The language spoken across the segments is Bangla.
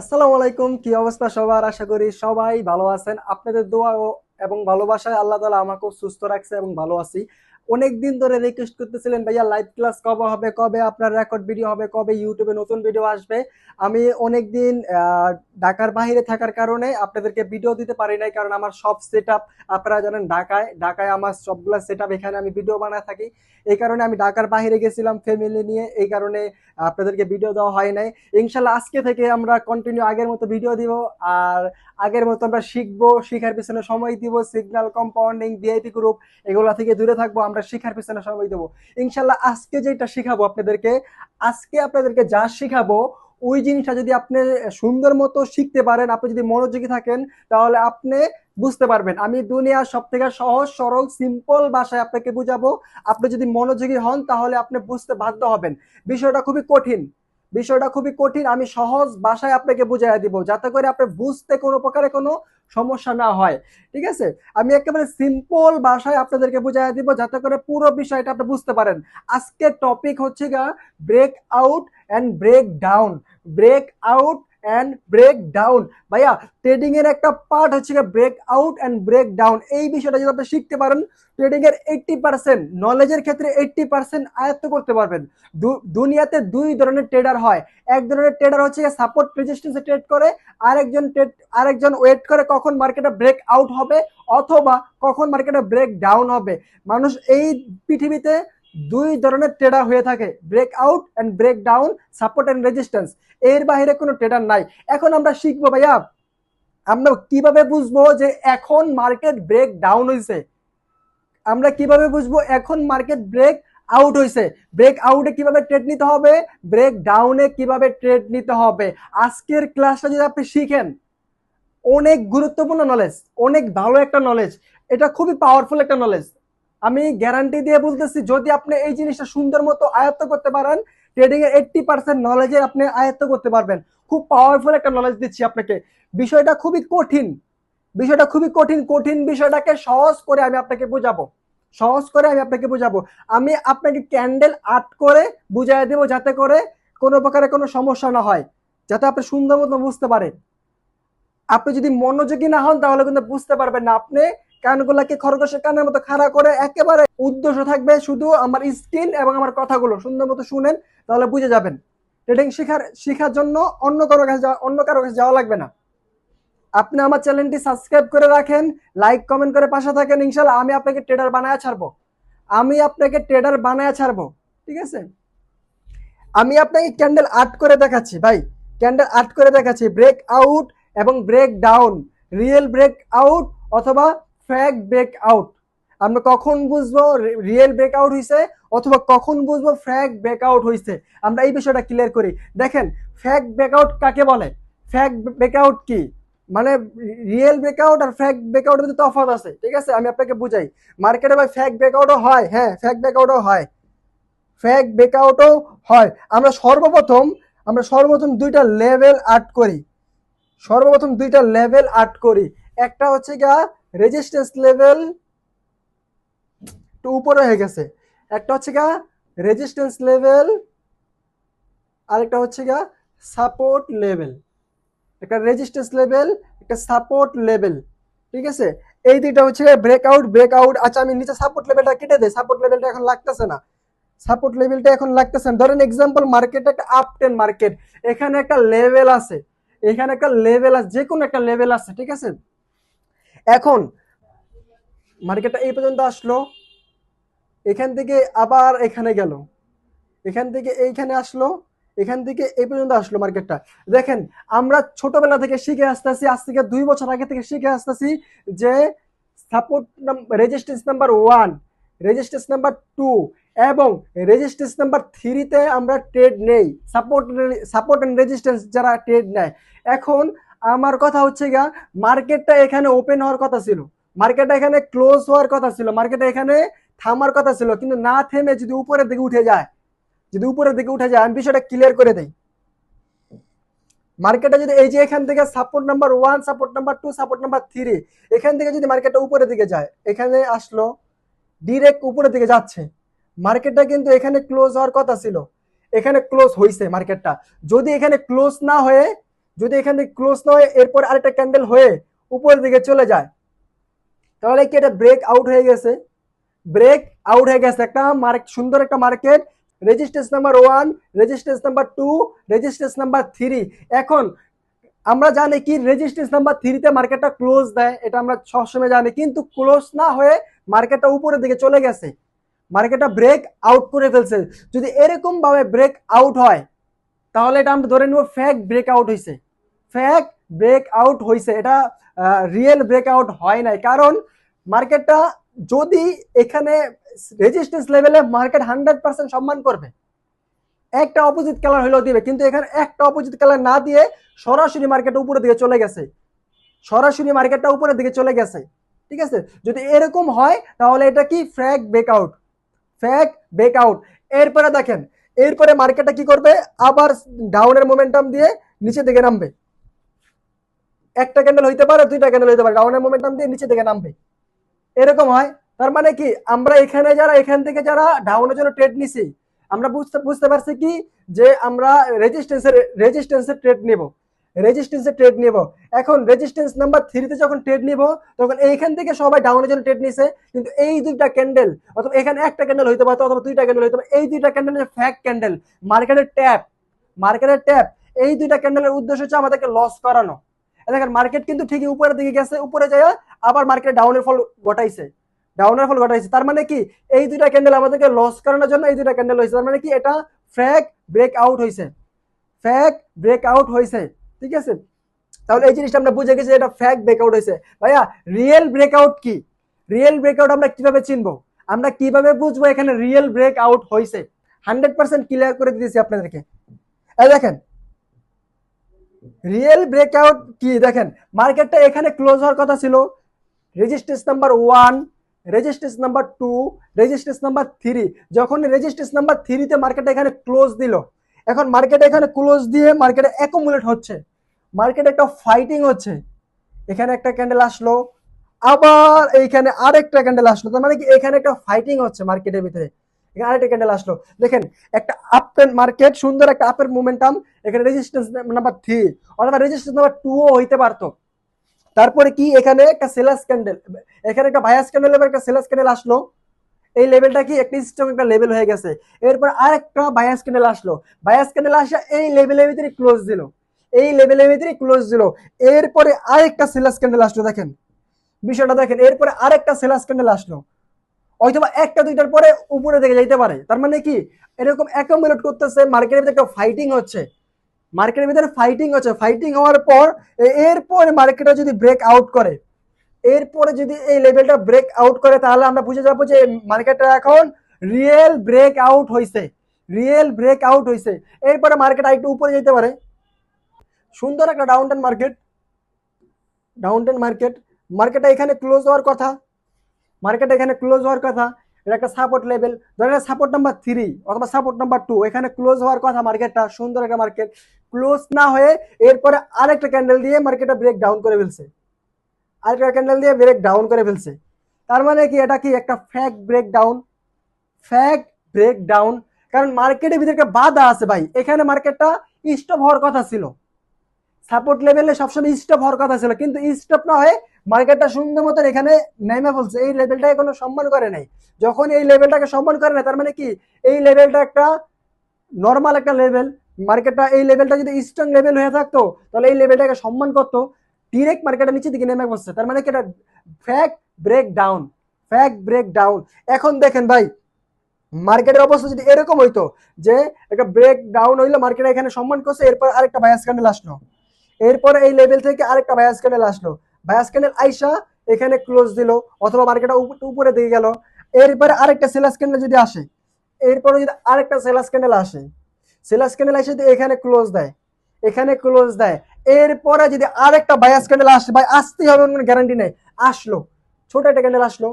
আসসালামু আলাইকুম, কি অবস্থা সবার? আশা করি সবাই ভালো আছেন। আপনাদের দোয়া এবং ভালোবাসায় আল্লাহ তালা আমাকেও সুস্থ রাখছে এবং ভালো আছি। অনেক দিন ধরে রিকোয়েস্ট করতেছিলেন, ভাইয়া লাইভ ক্লাস কবে হবে? কবে আপনার রেকর্ড ভিডিও হবে? কবে ইউটিউবে নতুন ভিডিও আসবে? আমি অনেক দিন ঢাকার বাইরে থাকার কারণে আপনাদেরকে ভিডিও দিতে পারি নাই, কারণ আমার সব সেট আপনারা জানেন ঢাকায় ঢাকায় আমার সবগুলো সেট এখানে আমি ভিডিও বানায় থাকি। এই কারণে আমি ঢাকার বাইরে গেছিলাম ফ্যামিলি নিয়ে, এই কারণে আপনাদেরকে ভিডিও দেওয়া হয় নাই। ইনশাল্লাহ আজকে থেকে আমরা কন্টিনিউ আগের মতো ভিডিও দিব, আর আগের মতো আমরা শিখব, শিখার পিছনে সময় দিব সিগন্যাল কম্পাউন্ডিং ভিআইপি গ্রুপ এগুলা থেকে দূরে থাকব। আমরা শিখার পিছনে সময় দেবো। ইনশাল্লাহ আজকে যেটা শিখাবো আপনাদেরকে, আজকে আপনাদেরকে যা শিখাবো, ওই জিনিসটা যদি আপনি সুন্দর মতো শিখতে পারেন, আপনি যদি মনোযোগী থাকেন, তাহলে আপনি বুঝতে পারবেন। আমি দুনিয়ার সব থেকে সহজ, সরল সিম্পল ভাষায় আপনাকে বুঝাবো। আপনি যদি মনোযোগী হন, তাহলে আপনি বুঝতে বাধ্য হবেন। বিষয়টা খুবই কঠিন। বিষয়টা খুবই কঠিন। আমি সহজ ভাষায় আপনাকে বুঝাই দিব। যাতে করে আপনি বুঝতে কোনো প্রকারে কোনো সমস্যা না হয়, ঠিক আছে? আমি একেবারে সিম্পল ভাষায় আপনাদেরকে বুঝাই দিব যাতে করে পুরো বিষয়টা আপনি বুঝতে পারেন। আজকের টপিক হচ্ছে গা break out and break down break out and break down ভাইয়া ট্রেডিং এর একটা পার্ট হচ্ছে break out and break down এই বিষয়টা যদি আপনি শিখতে পারেন ট্রেডিং এর এইটটি পার্সেন্ট নলেজের ক্ষেত্রে এইটটি পার্সেন্ট আয়ত্ত করতে পারবেন। দুনিয়াতে দুই ধরনের ট্রেডার হয়। এক ধরনের ট্রেডার হচ্ছে সাপোর্ট রেজিস্ট্যান্সে ট্রেড করে, আরেকজন ট্রেড আরেকজন ওয়েট করে কখন মার্কেটে ব্রেক আউট হবে, অথবা কখন মার্কেটে ব্রেক ডাউন হবে। মানুষ এই পৃথিবীতে দুই ধরনের ট্রেডার হয়ে থাকে break out and break down support and resistance এর বাইরে কোনো ট্রেডার নাই। এখন আমরা শিখব ভাইয়া, আমরা কীভাবে বুঝব যে এখন মার্কেট ব্রেক ডাউন হয়েছে আমরা কীভাবে বুঝব এখন মার্কেট ব্রেক আউট হয়েছে ব্রেক আউটে কীভাবে ট্রেড নিতে হবে? ব্রেক ডাউনে কীভাবে ট্রেড নিতে হবে? আজকের ক্লাসটা যদি আপনি শিখেন, অনেক গুরুত্বপূর্ণ নলেজ অনেক ভালো একটা নলেজ এটা খুবই পাওয়ারফুল একটা নলেজ আমি গ্যারান্টি দিয়ে বলতেছি, যদি আপনি এই জিনিসটা সুন্দর মতো আয়ত্ত করতে পারেন ট্রেডিং এর এইটটি পার্সেন্ট নলেজে আপনি আয়ত্ত করতে পারবেন। খুব পাওয়ারফুল একটা নলেজ দিচ্ছি আপনাকে। বিষয়টা খুবই কঠিন। বিষয়টা খুবই কঠিন। কঠিন বিষয়টাকে সহজ করে আমি আপনাকে বোঝাবো। সহজ করে আমি আপনাকে বোঝাবো। আমি আপনাকে ক্যান্ডেল আর্ট করে বুঝাই দেবো যাতে করে কোনো প্রকারে কোনো সমস্যা না হয়, যাতে আপনি সুন্দর মতো বুঝতে পারেন। আপনি যদি মনোযোগী না হন, তাহলে কিন্তু বুঝতে পারবেন না। আপনি কানগুলাকে খরগোশের কানের মতো খাড়া করে একেবারে উদ্দেশ্য থাকবে শুধু আমার স্কিন এবং আমার কথাগুলো। সুন্দর মতো শুনেন, তাহলে বুঝে যাবেন। ট্রেডিং শেখার শেখার জন্য অন্য কারও কাছে অন্য কারও কাছে যাওয়া লাগবে না। আপনি আমার চ্যানেলটি সাবস্ক্রাইব করে রাখেন, লাইক, কমেন্ট করে পাশে থাকেন ইনশাল্লাহ আমি আপনাকে ট্রেডার বানায় ছাড়বো। আমি আপনাকে ট্রেডার বানায় ছাড়বো, ঠিক আছে? আমি আপনাকে ক্যান্ডেল আর্ট করে দেখাচ্ছি, ভাই। ক্যান্ডেল আর্ট করে দেখাচ্ছি, ব্রেক আউট এবং break down. Real break out অথবা ফ্যাক ব্রেক আউট আমরা কখন বুঝব রিয়েল ব্রেক আউট হয়েছে অথবা কখন বুঝব ফ্যাক ব্রেক আউট হয়েছে আমরা এই বিষয়টা ক্লিয়ার করি। দেখেন ফ্যাক ব্রেক আউট কাকে বলে? ফ্যাক ব্রেক আউট কি? মানে রিয়েল ব্রেকআউট আর ফ্যাক ব্রেকআউটের মধ্যে তফাৎ আছে, ঠিক আছে? আমি আপনাকে বুঝাই। মার্কেটে ভাই ফ্যাক ব্রেকআউটও হয় হ্যাঁ ফ্যাক ব্রেকআউটও হয়। ফ্যাক ব্রেকআউটও হয়। আমরা সর্বপ্রথম আমরা সর্বপ্রথম দুইটা লেভেল আর্ট করি। সর্বপ্রথম দুইটা লেভেল আর্ট করি। একটা হচ্ছে গা রেজিস্ট্যান্স লেভেল টু উপরে হয়ে গেছে। একটা হচ্ছে গা রেজিস্ট্যান্স লেভেল আরেকটা হচ্ছে গা সাপোর্ট লেভেল একটা রেজিস্ট্যান্স লেভেল একটা সাপোর্ট লেভেল ঠিক আছে? এই দুইটা হচ্ছে ব্রেকআউট ব্রেকআউট আচ্ছা আমি নিচে সাপোর্ট লেভেলটা কেটে দেয় সাপোর্ট লেভেলটা এখন লাগতেছে না। সাপোর্ট লেভেলটা এখন লাগতেছে না। ধরেন এক্সাম্পল মার্কেট একটা আপ টেন মার্কেট এখানে একটা লেভেল আছে। এখানে একটা লেভেল আছে যে কোনো একটা লেভেল আছে, ঠিক আছে? এখন মার্কেটটা এই পর্যন্ত আসলো। এখান থেকে আবার এখানে গেল। এখান থেকে এইখানে আসলো। এখান থেকে এই পর্যন্ত আসলো মার্কেটটা। দেখেন, আমরা ছোটবেলা থেকে শিখে আসতেছি, আজ থেকে দুই বছর আগে থেকে শিখে আসতেছি যে support resistance number one resistance number two এবং রেজিস্ট্যান্স নাম্বার থ্রিতে আমরা ট্রেড নেই। সাপোর্ট সাপোর্ট অ্যান্ড রেজিস্ট্যান্স যারা ট্রেড নেয়। এখন আমার কথা হচ্ছে গা মার্কেটটা এখানে ওপেন হওয়ার কথা ছিল। মার্কেটটা এখানে ক্লোজ হওয়ার কথা ছিল। মার্কেটটা এখানে থামার কথা ছিল। কিন্তু না থেমে যদি উপরের দিকে উঠে যায়, যদি উপরের দিকে উঠে যায়, আমি বিষয়টা ক্লিয়ার করে দেই। মার্কেটটা যদি এই যে এখান থেকে support number one support number two support number three এখান থেকে যদি মার্কেটটা উপরের দিকে যায়, এখানে আসলো ডিরেক্ট উপরের দিকে যাচ্ছে। মার্কেটটা কিন্তু এখানে ক্লোজ হওয়ার কথা ছিল। এখানে ক্লোজ হয়েছে মার্কেটটা। যদি এখানে ক্লোজ না হয়ে যদি এখান থেকে ক্লোজ না হয়, এরপর আরেকটা ক্যান্ডেল হয়ে উপরের দিকে চলে যায়। তাহলে কি এটা ব্রেক আউট হয়ে গেছে? ব্রেক আউট হয়ে গেছে একটা মার্ক সুন্দর একটা market resistance number one resistance number two resistance number three এখন আমরা জানি কি রেজিস্ট্যান্স নাম্বার থ্রিতে মার্কেটটা ক্লোজ দেয়, এটা আমরা সবসময় জানি। কিন্তু ক্লোজ না হয়ে মার্কেটটা উপরের দিকে চলে গেছে। মার্কেটটা ব্রেক আউট করে ফেলছে। যদি এরকমভাবে ব্রেক আউট হয়, তাহলে এটা আমরা ধরে নেব ফ্যাক ব্রেক আউট হয়েছে ফ্যাক ব্রেক আউট হয়েছে এটা রিয়েল ব্রেক আউট হয় নাই। কারণ মার্কেটটা যদি এখানে রেজিস্ট্যান্স লেভেলে মার্কেট হান্ড্রেড পার্সেন্ট সম্মান করবে, একটা অপোজিট কালার হলেও দিবে। কিন্তু এখানে একটা অপোজিট কালার না দিয়ে সরাসরি মার্কেট উপরের দিকে চলে গেছে। সরাসরি মার্কেটটা উপরের দিকে চলে গেছে। ঠিক আছে? যদি এরকম হয়, তাহলে এটা কি? ফ্র্যাক ব্রেকআউট ফ্র্যাক ব্রেকআউট এরপরে দেখেন, এরপরে মার্কেটটা কি করবে? আবার ডাউনের মোমেন্টাম দিয়ে নিচে দিকে নামবে। একটা ক্যান্ডেল হইতে পারে, দুইটা ক্যান্ডেল হইতে পারে ডাউনের মোমেন্টাম দিয়ে নিচে থেকে নামবে। এরকম হয়, তার মানে কি, আমরা এখানে যারা, এখান থেকে যারা ডাউনের জন্য ট্রেড নিছি, আমরা বুঝতে বুঝতে পারছি কি, যে আমরা রেজিস্ট্যান্সের রেজিস্ট্যান্সের ট্রেড নেব। রেজিস্ট্যান্সের ট্রেড নেব। এখন রেজিস্ট্যান্স নাম্বার থ্রিতে যখন ট্রেড নিব, তখন এইখান থেকে সবাই ডাউনের জন্য ট্রেড নিছে, কিন্তু এই দুইটা ক্যান্ডেল অথবা এখানে একটা ক্যান্ডেল হইতে পারতো অথবা দুইটা ক্যান্ডেল হইতে পারে, এই দুইটা ক্যান্ডেল ফ্যাক ক্যান্ডেল মার্কেটের ট্যাপ মার্কেটের ট্যাপ এই দুইটা ক্যান্ডেলের উদ্দেশ্য হচ্ছে আমাদেরকে লস করানো। দেখেন মার্কেট কিন্তু ঠিকই উপরের দিকে গেছে, উপরে যায় আবার মার্কেট ডাউনের ফল ঘটাইছে। ডাউনের ফল ঘটাইছে। তার মানে কি? এই দুইটা ক্যান্ডেল আমাদেরকে লস করানোর জন্য এই দুইটা ক্যান্ডেল হয়েছে। তার মানে কি? এটা ফ্যাক ব্রেক আউট হয়েছে। ফ্যাক ব্রেক আউট হয়েছে। ঠিক আছে? তাহলে এই জিনিসটা আমরা বুঝে গেছি এটা ফ্যাক ব্রেকআউট হয়েছে। ভাইয়া রিয়েল ব্রেকআউট কি? রিয়েল ব্রেকআউট আমরা কীভাবে চিনবো? আমরা কীভাবে বুঝব এখানে রিয়েল ব্রেক আউট হয়েছে? হান্ড্রেড পার্সেন্ট ক্লিয়ার করে দিয়েছি আপনাদেরকে। দেখেন রিয়েল ব্রেকআউট কি? দেখেন, মার্কেটটা এখানে ক্লোজ হওয়ার কথা ছিল। Resistance number one resistance number two resistance number three যখন রেজিস্ট্রেন্স নাম্বার থ্রিতে মার্কেটটা এখানে ক্লোজ দিল, এখন মার্কেট এখানে ক্লোজ দিয়ে মার্কেটে অ্যাকুমুলেট হচ্ছে। মার্কেটে একটা ফাইটিং হচ্ছে। এখানে একটা ক্যান্ডেল আসলো, আবার এইখানে আরেকটা ক্যান্ডেল আসলো। তার মানে কি? এখানে একটা ফাইটিং হচ্ছে মার্কেটের ভিতরে। এখানে আরেকটা ক্যান্ডেল আসলো। দেখেন, একটা আপের মার্কেট সুন্দর একটা আপের মোমেন্টাম এখানে নাম্বার থ্রি অথবা নাম্বার টুও হইতে পারতো। তারপরে কি, এখানে একটা সেলাস ক্যান্ডেল এখানে একটা ভায়াস ক্যান্ডেল একটা সেলাস ক্যান্ডেল আসলো। এই লেভেলটা কি, একটা একটা লেভেল হয়ে গেছে। এরপর আরেকটা বায়াস ক্যান্ডেল আসলো। বায়াস ক্যান্ডেল আসা এই লেভেলের ভিতরে ক্লোজ দিল। এই লেভেলের ভিতরে ক্লোজ দিল। এরপরে আরেকটা সেলাস ক্যান্ডেল আসলো, দেখেন। বিষয়টা দেখেন, এরপরে আরেকটা সেলাস ক্যান্ডেল আসলো। হয়তোবা একটা দুইটার পরে উপরে দিকে যাইতে পারে। তার মানে কি? এরকম অ্যাকোমোডেট করতেছে মার্কেটের ভিতরে একটা ফাইটিং হচ্ছে। মার্কেটের ভিতরে ফাইটিং হচ্ছে। ফাইটিং হওয়ার পর এরপরে মার্কেটটা যদি ব্রেক আউট করে, এরপরে যদি এই লেভেলটা ব্রেক আউট করে, তাহলে আমরা বুঝে যাব যে মার্কেটটা এখন রিয়েল ব্রেক আউট হয়েছে রিয়েল ব্রেক আউট হয়েছে এরপরে মার্কেট আরেকটু উপরে যেতে পারে। সুন্দর একটা down downtown market down downtown market মার্কেটটা এখানে ক্লোজ হওয়ার কথা। মার্কেট এখানে ক্লোজ হওয়ার কথা, এটা একটা সাপোর্ট লেভেল ধরেন সাপোর্ট নাম্বার থ্রি অথবা সাপোর্ট নাম্বার টু এখানে ক্লোজ হওয়ার কথা মার্কেটটা সুন্দর একটা মার্কেট ক্লোজ না হয়ে এরপরে আরেকটা ক্যান্ডেল দিয়ে মার্কেটটা ব্রেক ডাউন করে ফেলছে। আরেকটা ক্যান্ডেল দিয়ে ব্রেক ডাউন করে ফেলছে। তার মানে কি, এটা কি একটা fake break down fake break down কারণ মার্কেটের ভিতরে একটা বাধা আছে ভাই। এখানে মার্কেটটা স্টপ হওয়ার কথা ছিল। সাপোর্ট লেভেলে সবসময় স্টপ হওয়ার কথা ছিল, কিন্তু স্টপ না হয়ে মার্কেটটা সুন্দর মতন এখানে নেমে বলছে এই লেভেলটাকে কোনো সম্মান করে নাই। যখন এই লেভেলটাকে সম্মান করে না তার মানে কি? এই লেভেলটা একটা নর্মাল একটা লেভেল মার্কেটটা, এই লেভেলটা যদি স্ট্রং লেভেল হয়ে থাকতো, তাহলে এই লেভেলটাকে সম্মান করতো। ডিরেক্ট মার্কেটের নিচে দিকে নেমে বসছে। তার মানে কি? এটা fake break down fake break down এখন দেখেন ভাই, মার্কেটের অবস্থা যদি এরকম হইতো যে একটা ব্রেক ডাউন হইল মার্কেট এখানে সম্মান করছে, এরপর আরেকটা বায়াস ক্যান্ডেল আসলো। এরপর এই লেভেল থেকে আরেকটা বায়াস ক্যান্ডেল আসলো। বায়াস ক্যান্ডেল আইসা এখানে ক্লোজ দিল অথবা মার্কেটটা উপরে দিয়ে গেল। এরপরে আরেকটা সেলাস ক্যান্ডেল যদি আসে, এরপরে যদি আরেকটা সেলাস ক্যান্ডেল আসে সেলাস ক্যান্ডেল এসে যদি এখানে ক্লোজ দেয়, এখানে ক্লোজ দেয়, এরপরে যদি আরেকটা বায়াস ক্যান্ডেল আসে, ভাই আসতেই হবে কোনো গ্যারান্টি নেই। আসলো, ছোট একটা ক্যান্ডেল আসলো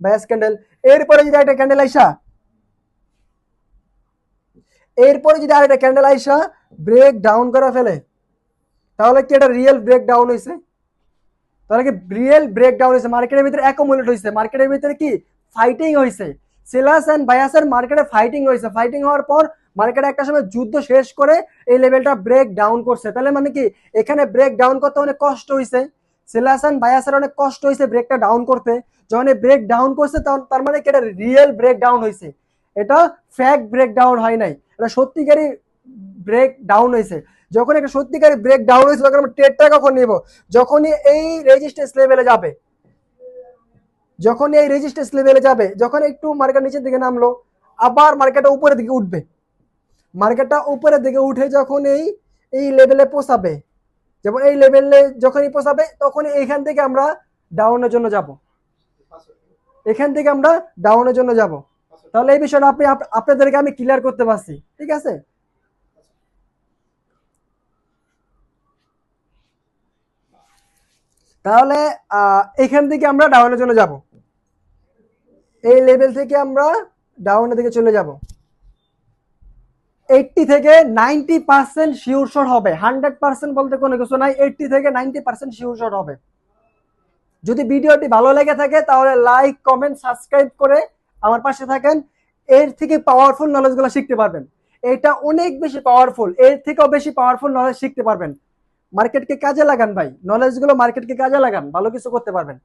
বায়াস ক্যান্ডেল এরপরে যদি একটা ক্যান্ডেল আইসা, এরপরে যদি আরেকটা ক্যান্ডেল আইসা ব্রেক ডাউন করে ফেলে, তাহলে কি এটা রিয়েল ব্রেক ডাউন হয়েছে তাহলে কি রিয়েল ব্রেক ডাউন হয়েছে মার্কেটের ভিতরে অ্যাকোমোলেট হয়েছে। মার্কেটের ভিতরে কি? ফাইটিং হয়েছে। সেলাস অ্যান্ড বায়াসের মার্কেটে ফাইটিং হয়েছে। ফাইটিং হওয়ার পর মার্কেটে একটা সময় যুদ্ধ শেষ করে এই লেভেলটা ব্রেক ডাউন করছে। তাহলে মানে কি? এখানে ব্রেক ডাউন করতে অনেক কষ্ট হয়েছে। সেলাসান বায়াসের অনেক কষ্ট হয়েছে ব্রেকটা ডাউন করতে। যখন ব্রেক ডাউন করছে, তখন তার মানে কি? এটা রিয়েল ব্রেক ডাউন হয়েছে। এটা ফ্যাক ব্রেক ডাউন হয় নাই। এটা সত্যিকারই ব্রেক ডাউন হয়েছে। যখন একটা সত্যিকারী ব্রেক ডাউন হয়েছে তখন আমরা ট্রেডটা কখন নিব? যখনই এই রেজিস্ট্যান্স লেভেলে যাবে যখন এই রেজিস্ট্যান্স লেভেলে যাবে যখন একটু মার্কেট নিচের দিকে নামলো, আবার মার্কেটটা উপরের দিকে উঠবে। মার্কেটটা উপরের দিকে উঠে যখন এই এই লেভেলে পৌঁছাবে যেমন এই লেভেলে যখনই পৌঁছাবে তখন এইখান থেকে আমরা ডাউনের জন্য যাব। এখান থেকে আমরা ডাউনের জন্য যাব। তাহলে এই বিষয়টা আপনি, আপ- আপনাদেরকে আমি ক্লিয়ার করতে পারছি, ঠিক আছে? তাহলে এখান থেকে আমরা ডাউনের জন্য যাব। এই লেভেল থেকে আমরা ডাউনের দিকে চলে যাব। এইটটি থেকে নাইনটি পার্সেন্ট শিওর শট হবে। হান্ড্রেড পার্সেন্ট বলতে কোনো কিছু নাই। এইটটি থেকে নাইনটি পার্সেন্ট শিওর শট হবে। যদি ভিডিওটি ভালো লেগে থাকে, তাহলে লাইক কমেন্ট সাবস্ক্রাইব করে আমার পাশে থাকেন। এর থেকে পাওয়ারফুল নলেজগুলো শিখতে পারবেন। এটা অনেক বেশি পাওয়ারফুল এর থেকেও বেশি পাওয়ারফুল নলেজ শিখতে পারবেন। মার্কেটকে কাজে লাগান ভাই। নলেজগুলো মার্কেটকে কাজে লাগান ভালো কিছু করতে পারবেন।